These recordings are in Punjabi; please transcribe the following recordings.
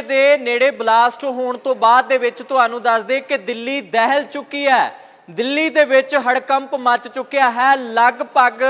ਕਿਲੇ ਦੇ ਨੇੜੇ ਬਲਾਸਟ ਹੋਣ ਤੋਂ ਬਾਅਦ ਦੇ ਵਿੱਚ ਤੁਹਾਨੂੰ ਦੱਸ ਦੇ ਕਿ ਦਿੱਲੀ ਦਹਿਲ ਚੁੱਕੀ ਹੈ। ਦਿੱਲੀ ਦੇ ਵਿੱਚ ਹੜਕੰਪ ਮਚ ਚੁੱਕਿਆ ਹੈ। ਲਗਭਗ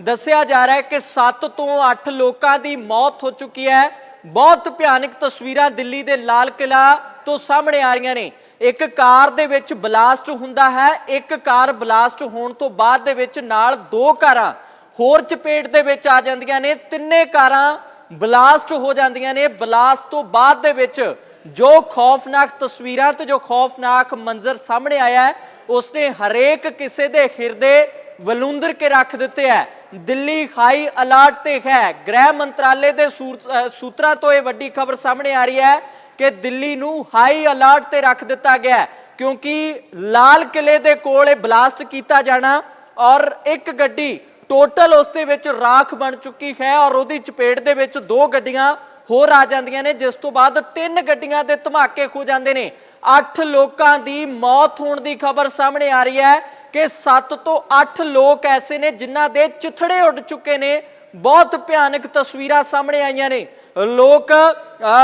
ਦੱਸਿਆ ਜਾ ਰਿਹਾ ਹੈ ਕਿ 7 ਤੋਂ 8 ਲੋਕਾਂ ਦੀ ਮੌਤ ਹੋ ਚੁੱਕੀ ਹੈ। ਬਹੁਤ ਭਿਆਨਕ ਤਸਵੀਰਾਂ ਦਿੱਲੀ ਦੇ ਲਾਲ ਕਿਲਾ ਤੋਂ ਸਾਹਮਣੇ ਆ ਰਹੀਆਂ ਨੇ। ਇੱਕ ਕਾਰ ਦੇ ਵਿੱਚ ਬਲਾਸਟ ਹੁੰਦਾ ਹੈ। ਇੱਕ ਕਾਰ ਬਲਾਸਟ ਹੋਣ ਤੋਂ ਬਾਅਦ ਦੇ ਵਿੱਚ ਨਾਲ ਦੋ ਕਾਰਾਂ ਹੋਰ ਚਪੇਟ ਦੇ ਵਿੱਚ ਆ ਜਾਂਦੀਆਂ ਨੇ। ਤਿੰਨੇ ਕਾਰਾਂ ਬਲਾਸਟ ਹੋ ਜਾਂਦੀਆਂ ਨੇ। ਬਲਾਸਟ ਤੋਂ ਬਾਅਦ ਦੇ ਵਿੱਚ ਜੋ ਖੌਫਨਾਕ ਤਸਵੀਰਾਂ ਤੇ ਜੋ ਖੌਫਨਾਕ ਮੰਜ਼ਰ ਸਾਹਮਣੇ ਆਇਆ ਹੈ, ਉਸਨੇ ਹਰੇਕ ਕਿਸੇ ਦੇ ਹਿਰਦੇ ਵਲੂੰਦਰ ਕੇ ਰੱਖ ਦਿੱਤੇ ਹੈ। ਦਿੱਲੀ ਹਾਈ ਅਲਰਟ ਤੇ ਹੈ। ਗ੍ਰਹਿ ਮੰਤਰਾਲੇ ਦੇ ਸੂਰ- ਸੂਤਰਾਂ ਤੋਂ ਇਹ ਵੱਡੀ ਖਬਰ ਸਾਹਮਣੇ ਆ ਰਹੀ ਹੈ ਕਿ ਦਿੱਲੀ ਨੂੰ ਹਾਈ ਅਲਰਟ ਤੇ ਰੱਖ ਦਿੱਤਾ ਗਿਆ ਕਿਉਂਕਿ ਲਾਲ ਕਿਲੇ ਦੇ ਕੋਲ ਇਹ ਬਲਾਸਟ ਕੀਤਾ ਜਾਣਾ ਔਰ ਇੱਕ ਗੱਡੀ ਟੋਟਲ ਉਸ ਦੇ ਵਿੱਚ ਰਾਖ ਬਣ ਚੁੱਕੀ ਹੈ ਔਰ ਉਹਦੀ ਚਪੇਟ ਦੇ ਵਿੱਚ ਦੋ ਗੱਡੀਆਂ ਹੋਰ ਆ ਜਾਂਦੀਆਂ ਨੇ, ਜਿਸ ਤੋਂ ਬਾਅਦ ਤਿੰਨ ਗੱਡੀਆਂ ਦੇ ਧਮਾਕੇ ਹੋ ਜਾਂਦੇ ਨੇ। 8 ਲੋਕਾਂ ਦੀ ਮੌਤ ਹੋਣ ਦੀ ਖਬਰ ਸਾਹਮਣੇ ਆ ਰਹੀ ਹੈ ਕਿ 7 ਤੋਂ 8 ਲੋਕ ਐਸੇ ਨੇ ਜਿਨ੍ਹਾਂ ਦੇ ਚਿਥੜੇ ਉੱਡ ਚੁੱਕੇ ਨੇ। ਬਹੁਤ ਭਿਆਨਕ ਤਸਵੀਰਾਂ ਸਾਹਮਣੇ ਆਈਆਂ ਨੇ। ਲੋਕ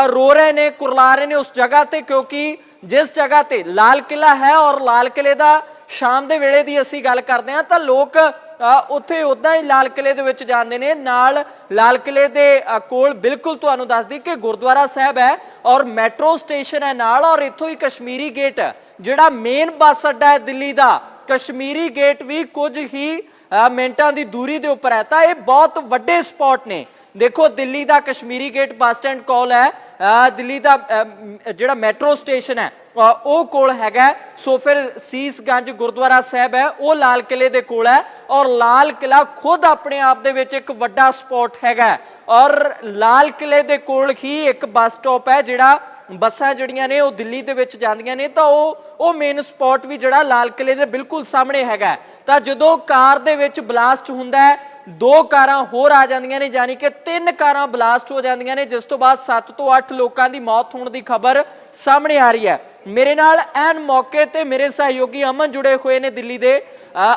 ਰੋ ਰਹੇ ਨੇ, ਕੁਰਲਾ ਰਹੇ ਨੇ ਉਸ ਜਗ੍ਹਾ ਤੇ, ਕਿਉਂਕਿ ਜਿਸ ਜਗ੍ਹਾ ਤੇ ਲਾਲ ਕਿਲਾ ਹੈ ਔਰ ਲਾਲ ਕਿਲੇ ਦਾ ਸ਼ਾਮ ਦੇ ਵੇਲੇ ਦੀ ਅਸੀਂ ਗੱਲ ਕਰਦੇ ਹਾਂ, ਤਾਂ ਲੋਕ ਉੱਥੇ ਉਦਾਂ ਹੀ ਲਾਲ ਕਿਲੇ ਦੇ ਵਿੱਚ ਜਾਂਦੇ ਨੇ। ਨਾਲ ਲਾਲ ਕਿਲੇ ਦੇ ਕੋਲ ਬਿਲਕੁਲ ਤੁਹਾਨੂੰ ਦੱਸਦੀ ਕਿ ਗੁਰਦੁਆਰਾ ਸਾਹਿਬ ਹੈ ਔਰ ਮੈਟਰੋ ਸਟੇਸ਼ਨ ਹੈ ਨਾਲ ਔਰ ਇੱਥੋਂ ਹੀ ਕਸ਼ਮੀਰੀ ਗੇਟ ਜਿਹੜਾ ਮੇਨ ਬੱਸ ਅੱਡਾ ਹੈ ਦਿੱਲੀ ਦਾ। ਕਸ਼ਮੀਰੀ ਗੇਟ ਵੀ ਕੁਝ ਹੀ ਮਿੰਟਾਂ ਦੀ ਦੂਰੀ ਦੇ ਉੱਪਰ ਹੈ। ਤਾਂ ਇਹ ਬਹੁਤ ਵੱਡੇ ਸਪੌਟ ਨੇ। ਦੇਖੋ, ਦਿੱਲੀ ਦਾ ਕਸ਼ਮੀਰੀ ਗੇਟ ਬੱਸ ਸਟੈਂਡ ਕੋਲ ਹੈ। ਦਿੱਲੀ ਦਾ ਜਿਹੜਾ ਮੈਟਰੋ ਸਟੇਸ਼ਨ ਹੈ ਉਹ ਕੋਲ ਹੈਗਾ ਸੋ ਫਿਰ ਸੀਸਗੰਜ ਗੁਰਦੁਆਰਾ ਸਾਹਿਬ ਹੈ। ਉਹ ਲਾਲ ਕਿਲੇ ਦੇ ਕੋਲ ਹੈ ਔਰ ਲਾਲ ਕਿਲਾ ਖੁਦ ਆਪਣੇ ਆਪ ਦੇ ਵਿੱਚ ਇੱਕ ਵੱਡਾ ਸਪੌਟ ਹੈਗਾ ਔਰ ਲਾਲ ਕਿਲੇ ਦੇ ਕੋਲ ਹੀ ਇੱਕ ਬੱਸ ਸਟਾਪ ਹੈ ਜਿਹੜਾ ਬੱਸਾਂ ਜਿਹੜੀਆਂ ਨੇ ਉਹ ਦਿੱਲੀ ਦੇ ਵਿੱਚ ਜਾਂਦੀਆਂ ਨੇ। ਤਾਂ ਉਹ ਉਹ ਮੇਨ ਸਪੌਟ ਵੀ ਜਿਹੜਾ ਲਾਲ ਕਿਲੇ ਦੇ ਬਿਲਕੁਲ ਸਾਹਮਣੇ ਹੈਗਾ ਤਾਂ ਜਦੋਂ ਕਾਰ ਦੇ ਵਿੱਚ ਬਲਾਸਟ ਹੁੰਦਾ ਹੈ, ਦੋ ਕਾਰਾਂ ਹੋਰ ਆ ਜਾਂਦੀਆਂ ਨੇ, ਯਾਨੀ ਕਿ ਤਿੰਨ ਕਾਰਾਂ ਬਲਾਸਟ ਹੋ ਜਾਂਦੀਆਂ ਨੇ, ਜਿਸ ਤੋਂ ਬਾਅਦ 7 ਤੋਂ 8 ਲੋਕਾਂ ਦੀ ਮੌਤ ਹੋਣ ਦੀ ਖਬਰ ਸਾਹਮਣੇ ਆ ਰਹੀ ਹੈ। ਮੇਰੇ ਨਾਲ ਐਨ ਮੌਕੇ ਤੇ ਮੇਰੇ ਸਹਿਯੋਗੀ ਅਮਨ ਜੁੜੇ ਹੋਏ ਨੇ ਦਿੱਲੀ ਦੇ।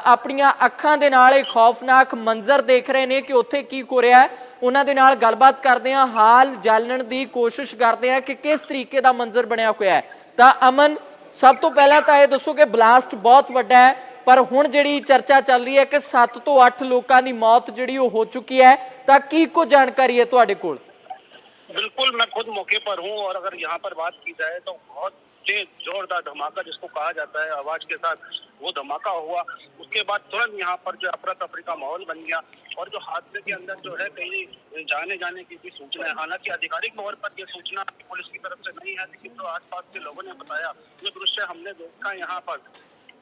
ਆਪਣੀਆਂ ਅੱਖਾਂ ਦੇ ਨਾਲ ਇਹ ਖੌਫਨਾਕ ਮੰਜ਼ਰ ਦੇਖ ਰਹੇ ਨੇ ਕਿ ਉੱਥੇ ਕੀ ਹੋ ਰਿਹਾ ਹੈ। ਉਹਨਾਂ ਦੇ ਨਾਲ ਗੱਲਬਾਤ ਕਰਦੇ ਹਾਂ, ਹਾਲ ਜਾਣਨ ਦੀ ਕੋਸ਼ਿਸ਼ ਕਰਦੇ ਹਾਂ ਕਿ ਕਿਸ ਤਰੀਕੇ ਦਾ ਮੰਜ਼ਰ ਬਣਿਆ ਹੋਇਆ ਹੈ। ਤਾਂ ਅਮਨ, ਸਭ ਤੋਂ ਪਹਿਲਾਂ ਤਾਂ ਇਹ ਦੱਸੋ ਕਿ ਬਲਾਸਟ ਬਹੁਤ ਵੱਡਾ ਹੈ, ਪਰ ਹੁਣ ਜਿਹੜੀ ਚਰਚਾ ਚੱਲ ਰਹੀ ਹੈ ਕਿ 7 ਤੋਂ 8 ਲੋਕਾਂ ਦੀ ਮੌਤ ਜਿਹੜੀ ਉਹ ਹੋ ਚੁੱਕੀ ਹੈ, ਤਾਂ ਕੀ ਕੋ ਜਾਣਕਾਰੀ ਹੈ ਤੁਹਾਡੇ ਕੋਲ? बिल्कुल मैं खुद मौके पर हूँ और अगर यहाँ पर बात की जाए तो बहुत तेज जोरदार धमाका जिसको कहा जाता है आवाज़ के साथ, वो धमाका हुआ। उसके बाद तुरंत यहाँ पर जो अफरा तफरी का माहौल बन गया और जो हादसे के अंदर जो है कहीं जाने जाने की भी सूचना है हालाँकि आधिकारिक तौर पर यह सूचना पुलिस की तरफ़ से नहीं है, लेकिन जो तो आसपास के लोगों ने बताया जो दृश्य हमने देखा यहाँ पर।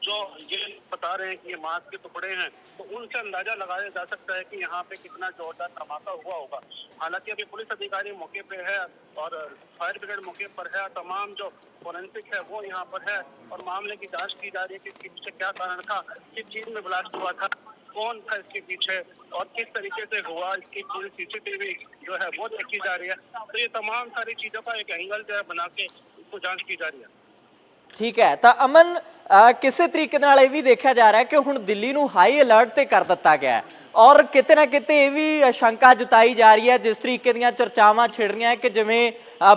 जो ये बता रहे हैं कि ये मास्क के टुकड़े हैं तो उनसे अंदाज़ा लगाया जा सकता है कि यहाँ पे कितना जोरदार धमाका हुआ होगा। हालाँकि अभी पुलिस अधिकारी मौके पे है और फायर ब्रिगेड मौके पर है, तमाम जो फोरेंसिक है वो यहाँ पर है और मामले की जाँच की जा रही है कि पीछे क्या कारण था, किस चीज़ में ब्लास्ट हुआ था, कौन था इसके पीछे और किस तरीके से हुआ, इसकी पूरी सीसीटीवी जो है वो देखी जा रही है। तो ये तमाम सारी चीज़ों का एक एंगल जो है बना के इसको जाँच की जा रही है। ਠੀਕ ਹੈ, ਤਾਂ ਅਮਨ ਕਿਸੇ ਤਰੀਕੇ ਨਾਲ ਇਹ ਵੀ ਦੇਖਿਆ ਜਾ ਰਿਹਾ ਹੈ ਕਿ ਹੁਣ ਦਿੱਲੀ ਨੂੰ ਹਾਈ ਅਲਰਟ ਤੇ ਕਰ ਦਿੱਤਾ ਗਿਆ ਹੈ। ਔਰ ਕਿਤੇ ਨਾ ਕਿਤੇ ਇਹ ਵੀ ਸ਼ੰਕਾ ਜਤਾਈ ਜਾ ਰਹੀ ਹੈ, ਜਿਸ ਤਰੀਕੇ ਦੀਆਂ ਚਰਚਾਵਾਂ ਛਿੜ ਰਹੀਆਂ ਹੈ ਕਿ ਜਿਵੇਂ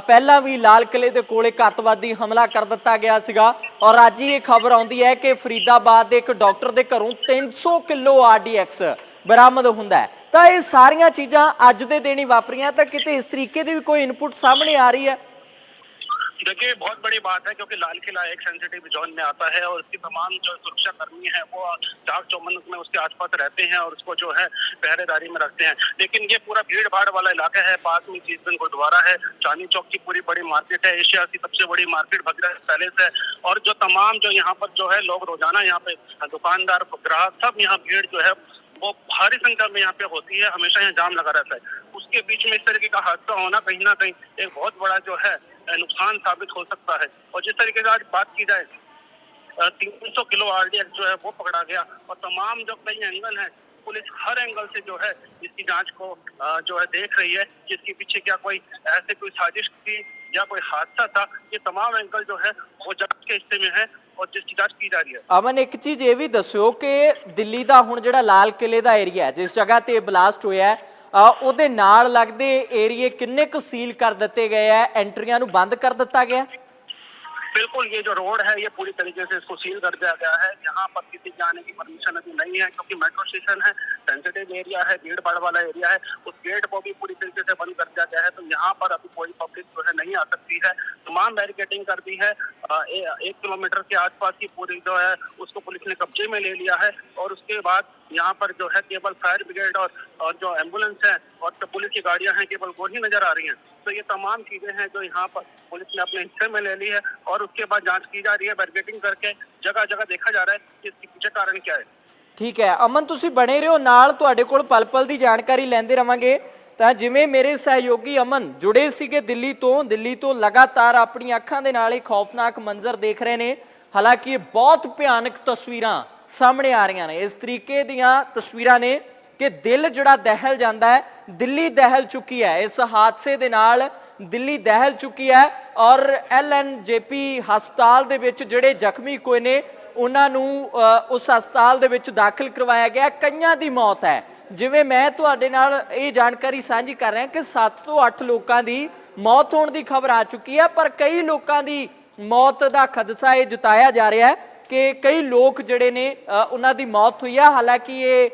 ਪਹਿਲਾਂ ਵੀ ਲਾਲ ਕਿਲੇ ਦੇ ਕੋਲੇ ਅੱਤਵਾਦੀ ਹਮਲਾ ਕਰ ਦਿੱਤਾ ਗਿਆ ਸੀਗਾ। ਔਰ ਅੱਜ ਹੀ ਇਹ ਖਬਰ ਆਉਂਦੀ ਹੈ ਕਿ ਫਰੀਦਾਬਾਦ ਦੇ ਇੱਕ ਡਾਕਟਰ ਦੇ ਘਰੋਂ 300 ਕਿਲੋ ਆਰਡੀਐਕਸ ਬਰਾਮਦ ਹੁੰਦਾ ਤਾਂ ਇਹ ਸਾਰੀਆਂ ਚੀਜ਼ਾਂ ਅੱਜ ਦੇ ਦਿਨ ਹੀ ਵਾਪਰੀਆਂ, ਤਾਂ ਕਿਤੇ ਇਸ ਤਰੀਕੇ ਦੀ ਵੀ ਕੋਈ ਇਨਪੁਟ ਸਾਹਮਣੇ ਆ ਰਹੀ ਹੈ? देखिए बहुत बड़ी बात है, क्योंकि लाल किला एक सेंसिटिव जोन में आता है और इसकी तमाम जो सुरक्षा कर्मी है, वो चाक चौमन में उसके आसपास रहते हैं और उसको जो है पहरेदारी में रखते हैं। लेकिन ये पूरा भीड़ भाड़ वाला इलाका है, पास में चीजगंज गुरुद्वारा है, चांदी चौक की पूरी बड़ी मार्केट है, एशिया की सबसे बड़ी मार्केट भगीरथ पैलेस है और जो तमाम जो यहाँ पर जो है लोग रोज़ाना यहाँ पे दुकानदार, ग्राहक सब यहाँ भीड़ जो है, वो भारी संख्या में यहाँ पे होती है, हमेशा यहाँ जाम लगा रहता है। उसके बीच में इस तरीके का हादसा होना कहीं ना कहीं एक बहुत बड़ा जो है नुकसान साबित हो सकता है और जिस तरीके से आज बात की जाए तीन सौ किलो आरडीएक्स जो है वो पकड़ा गया और तमाम जो कई एंगल है पुलिस हर एंगल से जो है इसकी जांच को अ, जो है देख रही है कि इसके पीछे क्या कोई ऐसे कोई साजिश थी या कोई हादसा था ये तमाम एंगल जो है वो जांच के हिस्से में है और जिसकी जांच की जा रही है ਅਮਨ ਇੱਕ ਚੀਜ਼ ਇਹ ਵੀ ਦੱਸਿਓ ਕਿ ਦਿੱਲੀ ਦਾ ਹੁਣ ਜਿਹੜਾ ਲਾਲ ਕਿਲੇ ਦਾ ਏਰੀਆ ਹੈ ਜਿਸ ਜਗ੍ਹਾ ਤੇ ਬਲਾਸਟ ਹੋਇਆ ਹੈ ਅ, ਉਹਦੇ ਨਾਲ ਲੱਗਦੇ ਏਰੀਏ ਕਿੰਨੇ ਕੁ ਸੀਲ ਕਰ ਦਿੱਤੇ ਗਏ ਆ? ਐਂਟਰੀਆਂ ਨੂੰ ਬੰਦ ਕਰ ਦਿੱਤਾ ਗਿਆ? बिल्कुल ये जो रोड है ये पूरी तरीके से इसको सील कर दिया गया है। यहाँ पर किसी के आने की परमिशन अभी नहीं है क्योंकि मेट्रो स्टेशन है सेंसिटिव एरिया है भीड़ भाड़ वाला एरिया है। उस गेट को भी पूरी तरीके से बंद कर दिया गया है तो यहाँ पर अभी कोई पब्लिक जो है नहीं आ सकती है। तमाम बैरिकेडिंग कर दी है। एक किलोमीटर के आसपास की पूरी जो है उसको पुलिस ने कब्जे में ले लिया है और उसके बाद यहाँ पर जो है केवल फायर ब्रिगेड और, और जो एंबुलेंस है और पुलिस की गाड़ियाँ हैं केवल वो ही नज़र आ रही हैं। तो ये तमाम चीजें हैं जो यहाँ पर पुलिस ने अपने हिस्से में ले ली है और उसके बाद जांच की जा रही है बैरिकेटिंग करके जगह जगह देखा जा रहा है कि इसके पीछे कारण क्या है ਠੀਕ ਹੈ ਅਮਨ ਤੁਸੀਂ ਬਣੇ ਰਹੋ ਨਾਲ ਤੁਹਾਡੇ ਕੋਲ ਪਲ ਪਲ ਦੀ ਜਾਣਕਾਰੀ ਲੈਂਦੇ ਰਵਾਂਗੇ ਤਾਂ ਜਿਵੇਂ ਮੇਰੇ ਸਹਿਯੋਗੀ ਅਮਨ ਜੁੜੇ ਸੀਗੇ ਦਿੱਲੀ ਤੋਂ ਦਿੱਲੀ ਤੋਂ ਲਗਾਤਾਰ ਆਪਣੀਆਂ ਅੱਖਾਂ ਦੇ ਨਾਲ ਇਹ ਖੌਫਨਾਕ ਮੰਜ਼ਰ ਦੇਖ ਰਹੇ ਨੇ ਹਾਲਾਂਕਿ ਇਹ ਬਹੁਤ ਭਿਆਨਕ ਤਸਵੀਰਾਂ ਸਾਹਮਣੇ ਆ ਰਹੀਆਂ ਨੇ ਇਸ ਤਰੀਕੇ ਦੀਆਂ ਤਸਵੀਰਾਂ ਨੇ ਕਿ ਦਿਲ ਜਿਹੜਾ ਦਹਿਲ ਜਾਂਦਾ ਹੈ, ਦਿੱਲੀ ਦਹਿਲ ਚੁੱਕੀ ਹੈ। ਇਸ ਹਾਦਸੇ ਦੇ ਨਾਲ ਦਿੱਲੀ ਦਹਿਲ ਚੁੱਕੀ ਹੈ ਔਰ ਐਲਐਨਜੇਪੀ ਹਸਪਤਾਲ ਦੇ ਵਿੱਚ ਜਿਹੜੇ ਜ਼ਖਮੀ ਕੋਏ ਨੇ, ਉਹਨਾਂ ਨੂੰ ਉਸ ਹਸਪਤਾਲ ਦੇ ਵਿੱਚ ਦਾਖਲ ਕਰਵਾਇਆ ਗਿਆ। ਕਈਆਂ ਦੀ ਮੌਤ ਹੈ। ਜਿਵੇਂ ਮੈਂ ਤੁਹਾਡੇ ਨਾਲ ਇਹ ਜਾਣਕਾਰੀ ਸਾਂਝੀ ਕਰ ਰਿਹਾ ਕਿ 7 ਤੋਂ 8 ਲੋਕਾਂ ਦੀ ਮੌਤ ਹੋਣ ਦੀ ਖਬਰ ਆ ਚੁੱਕੀ ਹੈ, ਪਰ ਕਈ ਲੋਕਾਂ ਦੀ ਮੌਤ ਦਾ ਖਦਸ਼ਾ ਇਹ ਜਤਾਇਆ ਜਾ ਰਿਹਾ ਹੈ ਕਿ ਕਈ ਲੋਕ ਜਿਹੜੇ ਨੇ ਉਹਨਾਂ ਦੀ ਮੌਤ ਹੋਈ ਹੈ। ਹਾਲਾਂਕਿ ਇਹ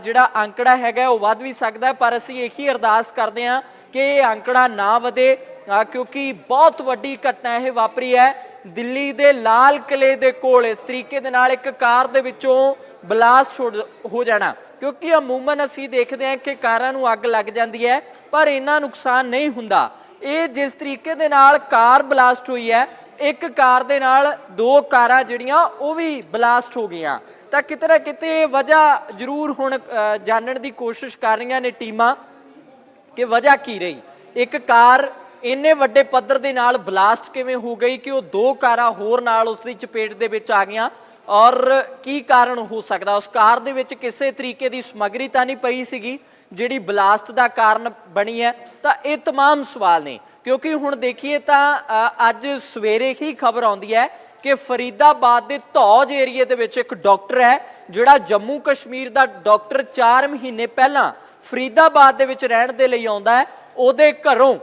ਜਿਹੜਾ ਅੰਕੜਾ ਹੈਗਾ ਉਹ ਵੱਧ ਵੀ ਸਕਦਾ ਪਰ ਅਸੀਂ ਇਹੀ ਅਰਦਾਸ ਕਰਦੇ ਹਾਂ ਕਿ ਇਹ ਅੰਕੜਾ ਨਾ ਵਧੇ ਕਿਉਂਕਿ ਬਹੁਤ ਵੱਡੀ ਘਟਨਾ ਇਹ ਵਾਪਰੀ ਹੈ। ਦਿੱਲੀ ਦੇ ਲਾਲ ਕਿਲੇ ਦੇ ਕੋਲ ਇਸ ਤਰੀਕੇ ਦੇ ਨਾਲ ਇੱਕ ਕਾਰ ਦੇ ਵਿੱਚੋਂ ਬਲਾਸਟ ਹੋ- ਹੋ ਜਾਣਾ। ਕਿਉਂਕਿ ਅਮੂਮਨ ਅਸੀਂ ਦੇਖਦੇ ਹਾਂ ਕਿ ਕਾਰਾਂ ਨੂੰ ਅੱਗ ਲੱਗ ਜਾਂਦੀ ਹੈ, ਪਰ ਇੰਨਾ ਨੁਕਸਾਨ ਨਹੀਂ ਹੁੰਦਾ। ਇਹ ਜਿਸ ਤਰੀਕੇ ਦੇ ਨਾਲ ਕਾਰ ਬਲਾਸਟ ਹੋਈ ਹੈ ਇੱਕ ਕਾਰ ਦੇ ਨਾਲ ਦੋ ਕਾਰਾਂ ਜਿਹੜੀਆਂ ਉਹ ਵੀ ਬਲਾਸਟ ਹੋ ਗਈਆਂ ਤਾਂ ਕਿਤੇ ਨਾ ਕਿਤੇ ਵਜ੍ਹਾ ਜ਼ਰੂਰ ਹੁਣ ਅ, ਜਾਣਨ ਦੀ ਕੋਸ਼ਿਸ਼ ਕਰ ਰਹੀਆਂ ਨੇ ਟੀਮਾਂ ਕਿ ਵਜ੍ਹਾ ਕੀ ਰਹੀ ਇੱਕ ਕਾਰ ਇੰਨੇ ਵੱਡੇ ਪੱਧਰ ਦੇ ਨਾਲ ਬਲਾਸਟ ਕਿਵੇਂ ਹੋ ਗਈ ਕਿ ਉਹ ਦੋ ਕਾਰਾਂ ਹੋਰ ਨਾਲ ਉਸ ਦੀ ਚਪੇਟ ਦੇ ਵਿੱਚ ਆ ਗਈਆਂ ਔਰ ਕੀ ਕਾਰਨ ਹੋ ਸਕਦਾ ਉਸ ਕਾਰ ਦੇ ਵਿੱਚ ਕਿਸੇ ਤਰੀਕੇ ਦੀ ਸਮੱਗਰੀ ਤਾਂ ਨਹੀਂ ਪਈ ਸੀਗੀ ਜਿਹੜੀ ਬਲਾਸਟ ਦਾ ਕਾਰਨ ਬਣੀ ਹੈ ਤਾਂ ਇਹ तमाम ਸਵਾਲ ਨੇ ਕਿਉਂਕਿ ਹੁਣ ਦੇਖੀਏ ਤਾਂ ਅੱਜ ਸਵੇਰੇ ਹੀ ਖਬਰ ਆਉਂਦੀ ਹੈ ਕਿ ਫਰੀਦਾਬਾਦ ਦੇ ਧੌਜ ਏਰੀਏ ਦੇ ਵਿੱਚ ਇੱਕ ਡਾਕਟਰ ਹੈ, ਜਿਹੜਾ ਜੰਮੂ ਕਸ਼ਮੀਰ ਦਾ ਡਾਕਟਰ 4 ਮਹੀਨੇ ਪਹਿਲਾਂ ਫਰੀਦਾਬਾਦ ਦੇ ਵਿੱਚ ਰਹਿਣ ਦੇ ਲਈ ਆਉਂਦਾ ਹੈ। ਉਹਦੇ ਘਰੋਂ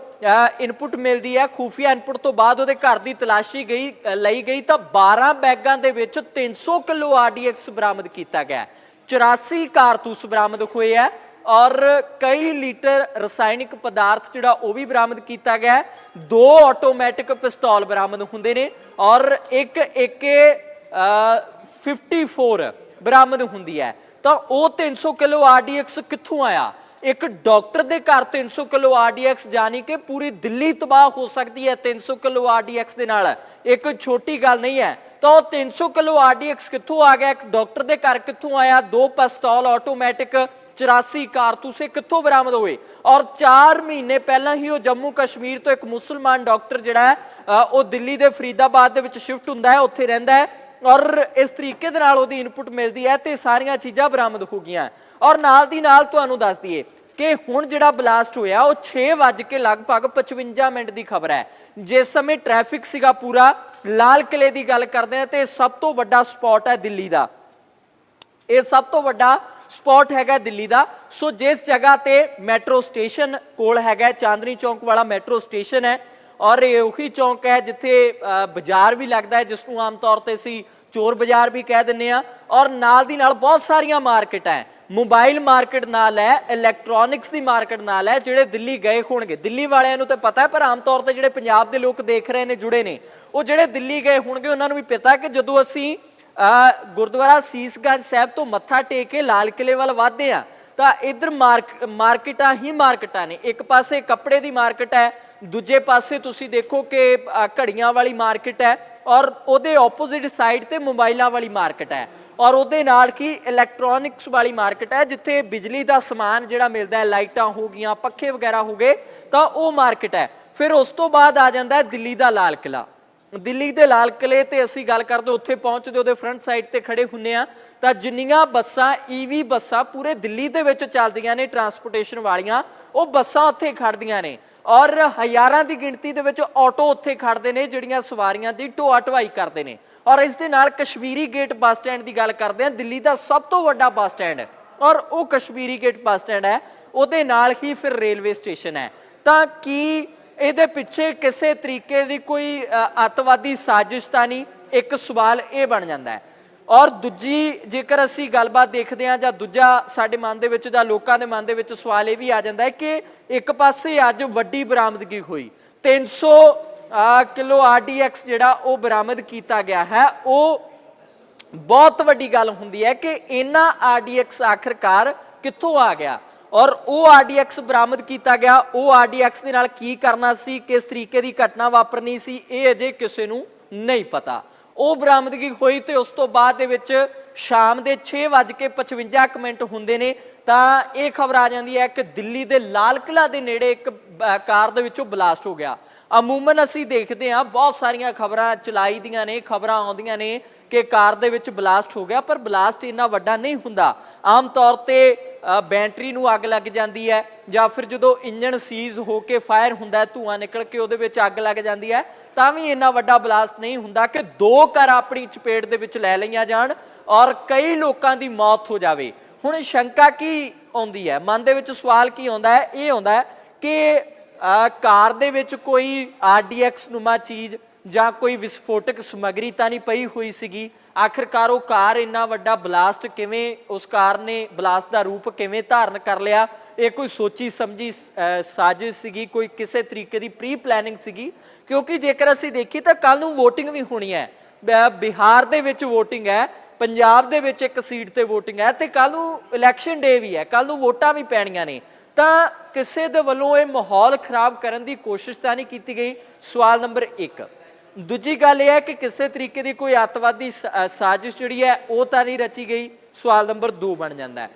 ਇਨਪੁਟ ਮਿਲਦੀ ਹੈ। ਖੂਫੀਆ ਇਨਪੁਟ ਤੋਂ ਬਾਅਦ ਉਹਦੇ ਘਰ ਦੀ ਤਲਾਸ਼ੀ ਗਈ ਲਈ ਗਈ ਤਾਂ 12 ਬੈਗਾਂ ਦੇ ਵਿੱਚ 300 ਕਿਲੋ ਆਰਡੀਐਕਸ ਬਰਾਮਦ ਕੀਤਾ ਗਿਆ ਹੈ। 84 ਕਾਰਤੂਸ ਬਰਾਮਦ ਹੋਏ ਹੈ। ਔਰ ਕਈ ਲੀਟਰ ਰਸਾਇਣਿਕ ਪਦਾਰਥ ਜਿਹੜਾ ਉਹ ਵੀ ਬਰਾਮਦ ਕੀਤਾ ਗਿਆ ਹੈ। ਦੋ ਆਟੋਮੈਟਿਕ ਪਿਸਤੌਲ ਬਰਾਮਦ ਹੁੰਦੇ ਨੇ ਔਰ ਇੱਕ ਏਕੇ 54 ਬਰਾਮਦ ਹੁੰਦੀ ਹੈ। ਤਾਂ ਉਹ 300 ਕਿਲੋ ਆਰਡੀਐਕਸ ਕਿੱਥੋਂ ਆਇਆ? ਇੱਕ ਡਾਕਟਰ ਦੇ ਘਰ 300 ਕਿਲੋ ਆਰਡੀਐਕਸ ਜਾਨੀ ਕਿ ਪੂਰੀ ਦਿੱਲੀ ਤਬਾਹ ਹੋ ਸਕਦੀ ਹੈ 300 ਕਿਲੋ ਆਰਡੀਐਕਸ ਦੇ ਨਾਲ। ਇੱਕ ਛੋਟੀ ਗੱਲ ਨਹੀਂ ਹੈ। ਤਾਂ ਉਹ 300 ਕਿਲੋ ਆਰਡੀਐਕਸ ਕਿੱਥੋਂ ਆ ਗਿਆ? ਇੱਕ ਡਾਕਟਰ ਦੇ ਘਰ ਕਿੱਥੋਂ ਆਇਆ? ਦੋ ਪਿਸਤੌਲ ਆਟੋਮੈਟਿਕ 84 ਕਾਰਤੂਸੇ ਕਿੱਥੋਂ ਬਰਾਮਦ ਹੋਏ? ਔਰ 4 ਮਹੀਨੇ ਪਹਿਲਾਂ ਹੀ ਉਹ ਜੰਮੂ ਕਸ਼ਮੀਰ ਤੋਂ ਇੱਕ ਮੁਸਲਮਾਨ ਡਾਕਟਰ ਜਿਹੜਾ ਹੈ ਉਹ ਦਿੱਲੀ ਦੇ ਫਰੀਦਾਬਾਦ ਦੇ ਵਿੱਚ ਸ਼ਿਫਟ ਹੁੰਦਾ ਹੈ, ਉੱਥੇ ਰਹਿੰਦਾ ਹੈ ਔਰ ਇਸ ਤਰੀਕੇ ਦੇ ਨਾਲ ਉਹਦੀ ਇਨਪੁਟ ਮਿਲਦੀ ਹੈ ਤੇ ਸਾਰੀਆਂ ਚੀਜ਼ਾਂ ਬਰਾਮਦ ਹੋ ਗਈਆਂ। ਔਰ ਨਾਲ ਦੀ ਨਾਲ ਤੁਹਾਨੂੰ ਦੱਸ ਦਈਏ ਕਿ ਹੁਣ ਜਿਹੜਾ ਬਲਾਸਟ ਹੋਇਆ, ਉਹ 6 ਵਜੇ ਕੇ ਲਗਭਗ 55 ਮਿੰਟ ਦੀ ਖਬਰ ਹੈ। ਜਿਸ ਸਮੇਂ ਟ੍ਰੈਫਿਕ ਸੀਗਾ ਪੂਰਾ, ਲਾਲ ਕਿਲੇ ਦੀ ਗੱਲ ਕਰਦੇ ਆ ਤੇ ਸਭ ਤੋਂ ਵੱਡਾ ਸਪੌਟ ਹੈ ਦਿੱਲੀ ਦਾ। ਇਹ ਸਭ ਤੋਂ ਵੱਡਾ ਸਪੌਟ ਹੈਗਾ ਦਿੱਲੀ ਦਾ। ਸੋ ਜਿਸ ਜਗ੍ਹਾ ਤੇ ਮੈਟਰੋ ਸਟੇਸ਼ਨ ਕੋਲ ਹੈਗਾ ਚਾਂਦਨੀ ਚੌਂਕ ਵਾਲਾ ਮੈਟਰੋ ਸਟੇਸ਼ਨ ਹੈ ਔਰ ਇਹ ਉਹੀ ਚੌਂਕ ਹੈ ਜਿੱਥੇ ਬਾਜ਼ਾਰ ਵੀ ਲੱਗਦਾ ਹੈ, ਜਿਸ ਨੂੰ ਆਮ ਤੌਰ ਤੇ ਅਸੀਂ ਚੋਰ ਬਾਜ਼ਾਰ ਵੀ ਕਹਿ ਦਿੰਨੇ ਆ ਔਰ ਨਾਲ ਦੀ ਨਾਲ ਬਹੁਤ ਸਾਰੀਆਂ ਮਾਰਕੀਟਾਂ ਹੈ। ਮੋਬਾਈਲ ਮਾਰਕੀਟ ਨਾਲ ਹੈ, ਇਲੈਕਟ੍ਰੋਨਿਕਸ ਦੀ ਮਾਰਕੀਟ ਨਾਲ ਹੈ, ਜਿਹੜੇ ਦਿੱਲੀ ਗਏ ਹੋਣਗੇ। ਦਿੱਲੀ ਵਾਲਿਆਂ ਨੂੰ ਤਾਂ ਪਤਾ ਹੈ, ਪਰ ਆਮ ਤੌਰ ਤੇ ਜਿਹੜੇ ਪੰਜਾਬ ਦੇ ਲੋਕ ਦੇਖ ਰਹੇ ਨੇ, ਜੁੜੇ ਨੇ, ਉਹ ਜਿਹੜੇ ਦਿੱਲੀ ਗਏ ਹੋਣਗੇ, ਉਹਨਾਂ ਨੂੰ ਵੀ ਪਤਾ ਕਿ ਜਦੋਂ ਅਸੀਂ ਗੁਰਦੁਆਰਾ ਸੀਸਗੰਜ ਸਾਹਿਬ ਤੋਂ ਮੱਥਾ ਟੇਕ ਕੇ ਲਾਲ ਕਿਲੇ ਵੱਲ ਵਧਦੇ ਆ, ਤਾਂ ਇਧਰ ਮਾਰਕੀਟਾਂ ਹੀ ਮਾਰਕੀਟਾਂ ਨੇ। ਇੱਕ ਪਾਸੇ ਕੱਪੜੇ ਦੀ ਮਾਰਕੀਟ ਹੈ, ਦੂਜੇ ਪਾਸੇ ਤੁਸੀਂ ਦੇਖੋ ਕਿ ਘੜੀਆਂ ਵਾਲੀ ਮਾਰਕੀਟ ਹੈ ਔਰ ਉਹਦੇ ਆਪੋਜ਼ਿਟ ਸਾਈਡ ਤੇ ਮੋਬਾਈਲਾਂ ਵਾਲੀ ਮਾਰਕੀਟ ਹੈ। ਔਰ ਉਹਦੇ ਨਾਲ ਕੀ ਇਲੈਕਟ੍ਰੋਨਿਕਸ ਵਾਲੀ ਮਾਰਕੀਟ ਹੈ, ਜਿੱਥੇ ਬਿਜਲੀ ਦਾ ਸਮਾਨ ਜਿਹੜਾ ਮਿਲਦਾ ਹੈ, ਲਾਈਟਾਂ ਹੋ ਗਈਆਂ, ਪੱਖੇ ਵਗੈਰਾ ਹੋ ਗਏ, ਤਾਂ ਉਹ ਮਾਰਕੀਟ ਹੈ। ਫਿਰ ਉਸ ਤੋਂ ਬਾਅਦ ਆ ਜਾਂਦਾ ਹੈ ਦਿੱਲੀ ਦਾ ਲਾਲ ਕਿਲਾ ਦਿੱਲੀ ਦੇ ਲਾਲ ਕਿਲੇ ਤੇ ਅਸੀਂ ਗੱਲ ਕਰਦੇ ਉੱਥੇ ਪਹੁੰਚਦੇ ਉਹਦੇ ਫਰੰਟ ਸਾਈਡ ਤੇ ਖੜੇ ਹੁੰਨੇ ਆ ਤਾਂ ਜਿੰਨੀਆਂ ਬੱਸਾਂ ਈਵੀ ਬੱਸਾਂ ਪੂਰੇ ਦਿੱਲੀ ਦੇ ਵਿੱਚ ਚੱਲਦੀਆਂ ਨੇ ਟਰਾਂਸਪੋਰਟੇਸ਼ਨ ਵਾਲੀਆਂ, ਉਹ ਬੱਸਾਂ ਉੱਥੇ ਖੜਦੀਆਂ ਨੇ। ਔਰ ਹਜ਼ਾਰਾਂ ਦੀ ਗਿਣਤੀ ਦੇ ਵਿੱਚ ਆਟੋ ਉੱਥੇ ਖੜਦੇ ਨੇ, ਜਿਹੜੀਆਂ ਸਵਾਰੀਆਂ ਦੀ ਢੋਆ ਢਵਾਈ ਕਰਦੇ ਨੇ। ਔਰ ਇਸ ਦੇ ਨਾਲ ਕਸ਼ਮੀਰੀ ਗੇਟ ਬੱਸ ਸਟੈਂਡ ਦੀ ਗੱਲ ਕਰਦੇ ਆ ਦਿੱਲੀ ਦਾ ਸਭ ਤੋਂ ਵੱਡਾ ਬੱਸ ਸਟੈਂਡ ਔਰ ਉਹ ਕਸ਼ਮੀਰੀ ਗੇਟ ਬੱਸ ਸਟੈਂਡ ਹੈ, ਉਹਦੇ ਨਾਲ ਹੀ ਫਿਰ ਰੇਲਵੇ ਸਟੇਸ਼ਨ ਹੈ। ਤਾਂ ਕੀ ਇਹਦੇ ਪਿੱਛੇ ਕਿਸੇ ਤਰੀਕੇ ਦੀ ਕੋਈ ਅ, ਅੱਤਵਾਦੀ ਸਾਜ਼ਿਸ਼ ਤਾਂ ਨਹੀਂ ਇੱਕ ਸਵਾਲ ਇਹ ਬਣ ਜਾਂਦਾ ਹੈ। ਔਰ ਦੂਜੀ ਜੇਕਰ ਅਸੀਂ ਗੱਲਬਾਤ ਦੇਖਦੇ ਹਾਂ ਜਾਂ ਦੂਜਾ ਸਾਡੇ ਮਨ ਦੇ ਵਿੱਚ ਜਾਂ ਲੋਕਾਂ ਦੇ ਮਨ ਦੇ ਵਿੱਚ ਸਵਾਲ ਇਹ ਵੀ ਆ ਜਾਂਦਾ ਹੈ ਕਿ ਇੱਕ ਪਾਸੇ ਅੱਜ ਵੱਡੀ ਬਰਾਮਦਗੀ ਹੋਈ। 300 ਅ, ਕਿਲੋ ਆਰਡੀਐਕਸ ਜਿਹੜਾ ਉਹ ਬਰਾਮਦ ਕੀਤਾ ਗਿਆ ਹੈ ਉਹ ਬਹੁਤ ਵੱਡੀ ਗੱਲ ਹੁੰਦੀ ਹੈ ਕਿ ਇਹਨਾਂ ਆਰਡੀਐਕਸ ਆਖਰਕਾਰ ਕਿੱਥੋਂ ਆ ਗਿਆ? ਔਰ ਉਹ ਆਰਡੀਐਕਸ ਬਰਾਮਦ ਕੀਤਾ ਗਿਆ। ਉਹ ਆਰਡੀਐਕਸ ਦੇ ਨਾਲ ਕੀ ਕਰਨਾ ਸੀ, ਕਿਸ ਤਰੀਕੇ ਦੀ ਘਟਨਾ ਵਾਪਰਨੀ ਸੀ, ਇਹ ਅਜੇ ਕਿਸੇ ਨੂੰ ਨਹੀਂ ਪਤਾ। ਉਹ ਬਰਾਮਦਗੀ ਹੋਈ ਤੇ ਉਸ ਤੋਂ ਬਾਅਦ ਦੇ ਵਿੱਚ ਸ਼ਾਮ ਦੇ 6:55 ਮਿੰਟ ਹੁੰਦੇ ਨੇ, ਤਾਂ ਇਹ ਖਬਰ ਆ ਜਾਂਦੀ ਹੈ ਕਿ ਦਿੱਲੀ ਦੇ ਲਾਲ ਕਿਲਾ ਦੇ ਨੇੜੇ ਇੱਕ ਕਾਰ ਦੇ ਵਿੱਚੋਂ ਬਲਾਸਟ ਹੋ ਗਿਆ। ਅਮੂਮਨ ਅਸੀਂ ਦੇਖਦੇ ਹਾਂ, ਬਹੁਤ ਸਾਰੀਆਂ ਖਬਰਾਂ ਚਲਾਈ ਦੀਆਂ ਨੇ, ਖਬਰਾਂ ਆਉਂਦੀਆਂ ਨੇ। ਕਿ ਕਾਰ ਦੇ ਵਿੱਚ ਬਲਾਸਟ ਹੋ ਗਿਆ ਪਰ ਬਲਾਸਟ ਇੰਨਾ ਵੱਡਾ ਨਹੀਂ ਹੁੰਦਾ। ਆਮ ਤੌਰ ਤੇ ਅ, ਬੈਟਰੀ ਨੂੰ ਅੱਗ ਲੱਗ ਜਾਂਦੀ ਹੈ ਜਾਂ ਫਿਰ ਜਦੋਂ ਇੰਜਨ ਸੀਜ਼ ਹੋ ਕੇ ਫਾਇਰ ਹੁੰਦਾ ਹੈ ਧੂਆਂ ਨਿਕਲ ਕੇ ਉਹਦੇ ਵਿੱਚ ਅੱਗ ਲੱਗ ਜਾਂਦੀ ਹੈ ਤਾਂ ਵੀ ਇੰਨਾ ਵੱਡਾ ਬਲਾਸਟ ਨਹੀਂ ਹੁੰਦਾ ਕਿ ਦੋ ਕਾਰ ਆਪਣੀ ਚਪੇਟ ਦੇ ਵਿੱਚ ਲੈ ਲਈਆਂ ਜਾਣ ਔਰ ਕਈ ਲੋਕਾਂ ਦੀ ਮੌਤ ਹੋ ਜਾਵੇ। ਹੁਣ ਸ਼ੰਕਾ ਕੀ ਆਉਂਦੀ ਹੈ? ਮਨ ਦੇ ਵਿੱਚ ਸਵਾਲ ਕੀ ਆਉਂਦਾ ਹੈ? ਇਹ ਆਉਂਦਾ ਹੈ ਕਿ ਕਾਰ ਦੇ ਵਿੱਚ ਕੋਈ ਆਰਡੀਐਕਸ ਨੁਮਾ ਚੀਜ਼ ਜਾਂ ਕੋਈ ਵਿਸਫੋਟਕ ਸਮੱਗਰੀ ਤਾਂ ਨਹੀਂ ਪਈ ਹੋਈ ਸੀਗੀ? ਆਖਰਕਾਰ ਉਹ ਕਾਰ ਇੰਨਾ ਵੱਡਾ ਬਲਾਸਟ ਕਿਵੇਂ, ਉਸ ਕਾਰ ਨੇ ਬਲਾਸਟ ਦਾ ਰੂਪ ਕਿਵੇਂ ਧਾਰਨ ਕਰ ਲਿਆ? ਇਹ ਕੋਈ ਸੋਚੀ ਸਮਝੀ ਸਾਜ਼ਿਸ਼ ਸੀਗੀ? ਕੋਈ ਕਿਸੇ ਤਰੀਕੇ ਦੀ ਪ੍ਰੀ ਪਲੈਨਿੰਗ ਸੀਗੀ? ਕਿਉਂਕਿ ਜੇਕਰ ਅਸੀਂ ਦੇਖੀਏ ਤਾਂ ਕੱਲ ਨੂੰ VOTING ਵੀ ਹੋਣੀ ਹੈ। ਬ- ਬਿਹਾਰ ਦੇ ਵਿੱਚ VOTING ਹੈ, ਪੰਜਾਬ ਦੇ ਵਿੱਚ ਇੱਕ ਸੀਟ ਤੇ VOTING ਹੈ ਤੇ ਕੱਲ ਨੂੰ ਇਲੈਕਸ਼ਨ ਡੇ ਵੀ ਹੈ। ਕੱਲ ਨੂੰ ਵੋਟਾਂ ਵੀ ਪੈਣੀਆਂ ਨੇ। ਤਾਂ ਕਿਸੇ ਦੇ ਵੱਲੋਂ ਇਹ ਮਾਹੌਲ ਖਰਾਬ ਕਰਨ ਦੀ ਕੋਸ਼ਿਸ਼ ਤਾਂ ਨਹੀਂ ਕੀਤੀ ਗਈ? ਸਵਾਲ ਨੰਬਰ 1 ਦੂਜੀ ਗੱਲ ਇਹ ਹੈ ਕਿ ਕਿਸੇ ਤਰੀਕੇ ਦੀ ਕੋਈ ਅੱਤਵਾਦੀ ਸ- ਅ, ਸਾਜ਼ਿਸ਼ ਜਿਹੜੀ ਹੈ ਉਹ ਤਾਂ ਨਹੀਂ ਰਚੀ ਗਈ ਸਵਾਲ ਨੰਬਰ 2 ਬਣ ਜਾਂਦਾ ਹੈ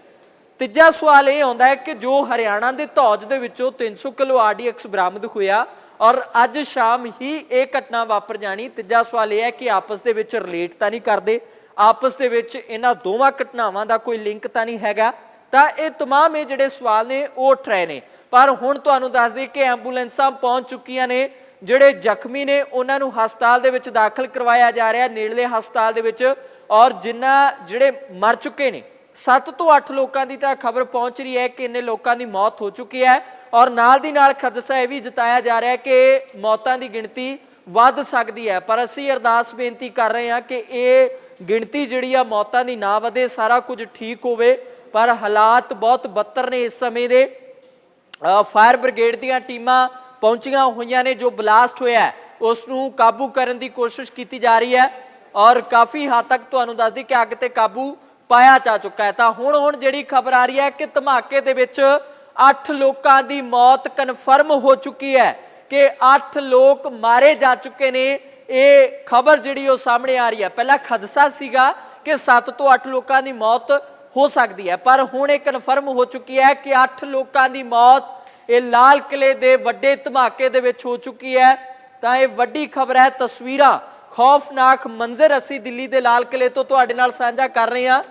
ਤੀਜਾ ਸਵਾਲ ਇਹ ਆਉਂਦਾ ਹੈ ਕਿ ਜੋ ਹਰਿਆਣਾ ਦੇ ਧੌਜ ਦੇ ਵਿੱਚੋਂ 300 ਕਿਲੋ ਆਰਡੀਐਕਸ ਬਰਾਮਦ ਹੋਇਆ ਔਰ ਅੱਜ ਸ਼ਾਮ ਹੀ ਇਹ ਘਟਨਾ ਵਾਪਰ ਜਾਣੀ ਤੀਜਾ ਸਵਾਲ ਇਹ ਹੈ ਕਿ ਆਪਸ ਦੇ ਵਿੱਚ ਰਿਲੇਟ ਤਾਂ ਨਹੀਂ ਕਰਦੇ ਆਪਸ ਦੇ ਵਿੱਚ ਇਹਨਾਂ ਦੋਵਾਂ ਘਟਨਾਵਾਂ ਦਾ ਕੋਈ ਲਿੰਕ ਤਾਂ ਨਹੀਂ ਹੈਗਾ ਤਾਂ ਇਹ तमाम ਇਹ ਜਿਹੜੇ ਸਵਾਲ ਨੇ ਉਹ ਉੱਠ ਰਹੇ ਨੇ ਪਰ ਹੁਣ ਤੁਹਾਨੂੰ ਦੱਸ ਦਈਏ ਕਿ ਐਂਬੂਲੈਂਸਾਂ ਪਹੁੰਚ ਚੁੱਕੀਆਂ ਨੇ ਜਿਹੜੇ ਜ਼ਖਮੀ ਨੇ, ਉਹਨਾਂ ਨੂੰ ਹਸਪਤਾਲ ਦੇ ਵਿੱਚ ਦਾਖਲ ਕਰਵਾਇਆ ਜਾ ਰਿਹਾ, ਨੇੜਲੇ ਹਸਪਤਾਲ ਦੇ ਵਿੱਚ। ਔਰ ਜਿਨ੍ਹਾਂ ਜਿਹੜੇ ਮਰ ਚੁੱਕੇ ਨੇ 7 ਤੋਂ 8 ਲੋਕਾਂ ਦੀ ਤਾਂ ਖਬਰ ਪਹੁੰਚ ਰਹੀ ਹੈ ਕਿ ਇੰਨੇ ਲੋਕਾਂ ਦੀ ਮੌਤ ਹੋ ਚੁੱਕੀ ਹੈ। ਔਰ ਨਾਲ ਦੀ ਨਾਲ ਖਦਸ਼ਾ ਇਹ ਵੀ ਜਤਾਇਆ ਜਾ ਰਿਹਾ ਹੈ ਕਿ ਮੌਤਾਂ ਦੀ ਗਿਣਤੀ ਵੱਧ ਸਕਦੀ ਹੈ। ਪਰ ਅਸੀਂ ਅਰਦਾਸ ਬੇਨਤੀ ਕਰ ਰਹੇ ਹਾਂ ਕਿ ਇਹ ਗਿਣਤੀ ਜਿਹੜੀ ਆ, ਮੌਤਾਂ ਦੀ ਨਾ ਵਧੇ, ਸਾਰਾ ਕੁਝ ਠੀਕ ਹੋਵੇ। ਪਰ ਹਾਲਾਤ ਬਹੁਤ ਬੱਤਰ ਨੇ ਇਸ ਸਮੇਂ ਦੇ। ਫਾਇਰ ਬ੍ਰਿਗੇਡ ਦੀਆਂ ਟੀਮਾਂ ਪਹੁੰਚੀਆਂ ਹੋਈਆਂ ਨੇ ਜੋ ਬਲਾਸਟ ਹੋਇਆ ਹੈ, ਉਸ ਨੂੰ ਕਾਬੂ ਕਰਨ ਦੀ ਕੋਸ਼ਿਸ਼ ਕੀਤੀ ਜਾ ਰਹੀ ਹੈ ਔਰ ਕਾਫੀ ਹੱਦ ਤੱਕ ਤੁਹਾਨੂੰ ਦੱਸਦੀ ਕਿ ਅੱਗ ਤੇ ਕਾਬੂ ਪਾਇਆ ਜਾ ਚੁੱਕਾ ਹੈ। ਤਾਂ ਹੁਣ ਹੁਣ ਜਿਹੜੀ ਖਬਰ ਆ ਰਹੀ ਹੈ ਕਿ ਧਮਾਕੇ ਦੇ ਵਿੱਚ 8 ਲੋਕਾਂ ਦੀ ਮੌਤ ਕਨਫਰਮ ਹੋ ਚੁੱਕੀ ਹੈ ਕਿ 8 ਲੋਕ ਮਾਰੇ ਜਾ ਚੁੱਕੇ ਨੇ। ਇਹ ਖਬਰ ਜਿਹੜੀ ਉਹ ਸਾਹਮਣੇ ਆ ਰਹੀ ਹੈ। ਪਹਿਲਾਂ ਖਦਸ਼ਾ ਸੀਗਾ ਕਿ 7 ਤੋਂ 8 ਲੋਕਾਂ ਦੀ ਮੌਤ ਹੋ ਸਕਦੀ ਹੈ ਪਰ ਹੁਣ ਇਹ ਕਨਫਰਮ ਹੋ ਚੁੱਕੀ ਹੈ ਕਿ 8 ਲੋਕਾਂ ਦੀ ਮੌਤ ਇਹ ਲਾਲ ਕਿਲੇ ਦੇ ਵੱਡੇ ਧਮਾਕੇ ਦੇ ਵਿੱਚ ਹੋ ਚੁੱਕੀ ਹੈ। ਤਾਂ ਇਹ ਵੱਡੀ ਖਬਰ ਹੈ ਤਸਵੀਰਾਂ ਖੌਫਨਾਕ ਮੰਜ਼ਰ ਅਸੀਂ ਦਿੱਲੀ ਦੇ ਲਾਲ ਕਿਲੇ ਤੋਂ ਤੁਹਾਡੇ ਨਾਲ ਸਾਂਝਾ ਕਰ ਰਹੇ ਹਾਂ।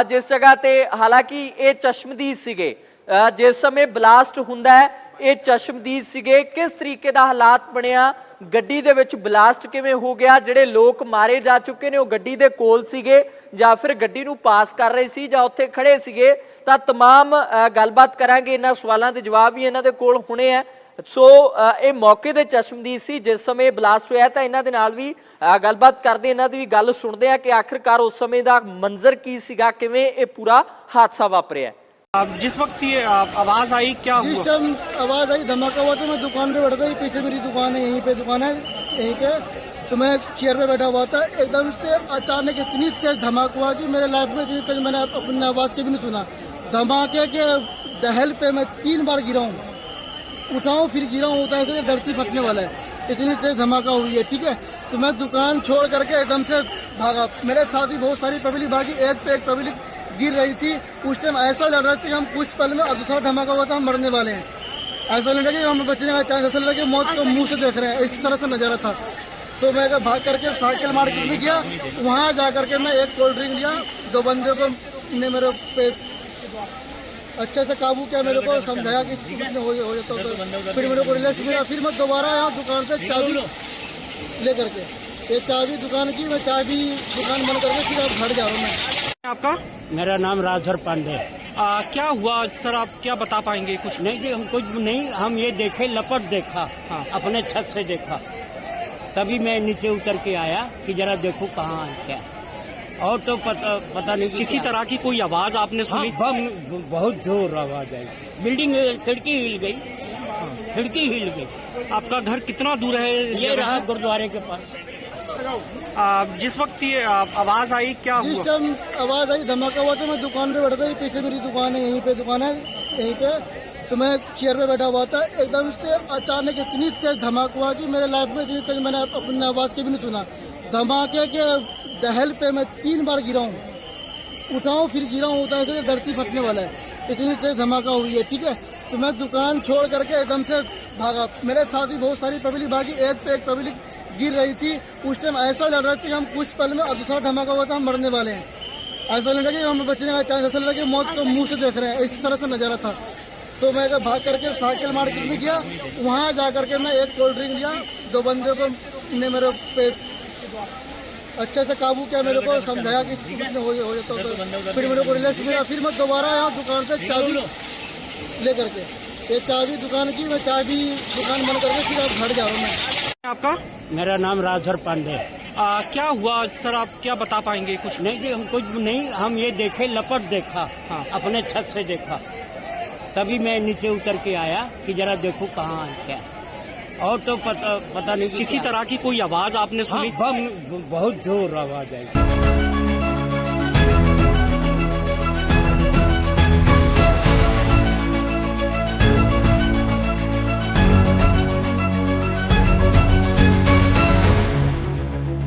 ਅ, ਜਿਸ ਜਗ੍ਹਾ ਤੇ ਹਾਲਾਂਕਿ ਇਹ ਚਸ਼ਮਦੀਦ ਸੀਗੇ। ਅ, ਜਿਸ ਸਮੇਂ ਬਲਾਸਟ ਹੁੰਦਾ ਹੈ ਇਹ ਚਸ਼ਮਦੀਦ ਸੀਗੇ ਕਿਸ ਤਰੀਕੇ ਦਾ ਹਾਲਾਤ ਬਣਿਆ ਗੱਡੀ ਦੇ ਵਿੱਚ ਬਲਾਸਟ ਕਿਵੇਂ ਹੋ ਗਿਆ ਜਿਹੜੇ ਲੋਕ ਮਾਰੇ ਜਾ ਚੁੱਕੇ ਨੇ ਉਹ ਗੱਡੀ ਦੇ ਕੋਲ ਸੀਗੇ ਜਾਂ ਫਿਰ ਗੱਡੀ ਨੂੰ ਪਾਸ ਕਰ ਰਹੇ ਸੀ ਜਾਂ ਉੱਥੇ ਖੜੇ ਸੀਗੇ ਤਾਂ तमाम ਅ, ਗੱਲਬਾਤ ਕਰਾਂਗੇ ਇਹਨਾਂ ਸਵਾਲਾਂ ਦੇ ਜਵਾਬ ਵੀ ਇਹਨਾਂ ਦੇ ਕੋਲ ਹੁਣੇ ਆ ਸੋ ਅ, ਇਹ ਮੌਕੇ ਦੇ ਚਸ਼ਮਦੀਦ ਸੀ ਜਿਸ ਸਮੇਂ ਬਲਾਸਟ ਹੋਇਆ ਤਾਂ ਇਹਨਾਂ ਦੇ ਨਾਲ ਵੀ ਅ, ਗੱਲਬਾਤ ਕਰਦੇ ਇਹਨਾਂ ਦੀ ਵੀ ਗੱਲ ਸੁਣਦੇ ਆ ਕਿ ਆਖਿਰਕਾਰ ਉਸ ਸਮੇਂ ਦਾ ਮੰਜ਼ਰ ਕੀ ਸੀਗਾ ਕਿਵੇਂ ਇਹ ਪੂਰਾ ਹਾਦਸਾ ਵਾਪਰਿਆ अब जिस वक्त ये आवाज़ आई क्या जिस टाइम आवाज़ आई धमाका हुआ तो मैं दुकान पे बैठा था पीछे मेरी दुकान है यहीं पे दुकान है यहीं पे। तो मैं चेयर पे बैठा हुआ था एकदम से अचानक इतनी तेज धमाका हुआ कि मेरे लाइफ में इतनी तेज मैंने अपनी आवाज़ कभी नहीं सुना। धमाके के दहल पे मैं तीन बार गिरा हूँ। उठाऊं फिर गिरा हूँ उठा ऐसे धरती फटने वाला है। इतनी तेज धमाका हुई है ठीक है? तो मैं दुकान छोड़ करके एकदम से भागा। मेरे साथ ही बहुत सारी पब्लिक भागी एक पे एक पब्लिक गिर रही थी। उस टाइम ऐसा लग रहा था कि हम कुछ पल में दूसरा धमाका हुआ था, हम मरने वाले हैं। ऐसा लग रहा कि हम बचने का चांस ऐसा लग रहा कि मौत को मुँह से देख रहे हैं। इस तरह से नज़ारा था। तो मैं भाग करके साइकिल मार्केट में गया, वहाँ जा करके मैं एक कोल्ड ड्रिंक लिया। दो बंदे को ने मेरे पे अच्छे से काबू किया, मेरे को समझाया कि हो जाता तो फिर मेरे को रिलैक्स मिला। फिर मैं दोबारा यहाँ दुकान से चाबी ले करके ये चाबी दुकान की, मैं चाबी दुकान बंद करके फिर आप घर जा रहा हूँ मैं। आपका? मेरा नाम राजधर पांडे। आ, क्या हुआ? सर आप क्या बता पाएँगे कुछ? नहीं नहीं हम कुछ नहीं हम ये देखे लपट देखा हाँ। अपने छत से देखा। तभी मैं नीचे उतर के आया कि जरा देखो कहाँ है क्या। और तो पता पता नहीं किसी तरह की कोई आवाज़ आपने हाँ, सुनी? बम बहुत ज़ोर आवाज़ आई। बिल्डिंग खिड़की हिल गई। खिड़की हिल गई। आपका घर कितना दूर है? ये रहा? गुरुद्वारे के पास। जिस वक्त ये आवाज़ आई क्या जिस टाइम आवाज़ आई धमाका हुआ तो मैं दुकान पे बैठा था पीछे मेरी दुकान है यहीं पे दुकान है यहीं पे। तो मैं चेयर पे बैठा हुआ था एकदम से अचानक इतनी तेज धमाका हुआ कि मेरे लाइफ में इतनी तेज मैंने अपनी आवाज़ के भी नहीं सुना। धमाके के दहल पे मैं तीन बार गिरा हूँ। उठाऊं फिर गिरा हूँ उठाऊं तो धरती फटने वाला है। इतनी तेज धमाका हुई है ठीक है? तो मैं दुकान छोड़ करके एकदम से भागा। मेरे साथ ही बहुत सारी पब्लिक भागी एक पे एक पब्लिक गिर रही थी। उस टाइम ऐसा लग रहा था कि हम कुछ पल में अब दूसरा धमाका हुआ था, हम मरने वाले हैं। ऐसा लग रहा कि हम बचने का चांस ऐसा लग रहा कि मौत को मुँह से देख रहे हैं। इस तरह से नज़ारा था। तो मैं भाग करके साइकिल मार्केट में गया। वहाँ जा करके मैं एक कोल्ड ड्रिंक लिया। दो बंदे को ने मेरे पे अच्छे से काबू किया, मेरे को समझाया कि हो जाता तो फिर मेरे को रिलैक्स मिला। फिर मैं दोबारा आया दुकान से चाबी लेकर के, ये चाबी दुकान की, मैं चाबी दुकान बंद करके फिर आप घर जा रहा हूँ मैं। आपका? मेरा नाम राजधर पांडे। आ, क्या हुआ? सर आप क्या बता पाएँगे कुछ? नहीं जी हम कुछ नहीं हम ये देखे लपट देखा हाँ। अपने छत से देखा। तभी मैं नीचे उतर के आया कि जरा देखो कहाँ है क्या। और तो पता पता नहीं किसी तरह की कोई आवाज़ आपने सुनी? हाँ, बहुत ज़ोर आवाज़ आई।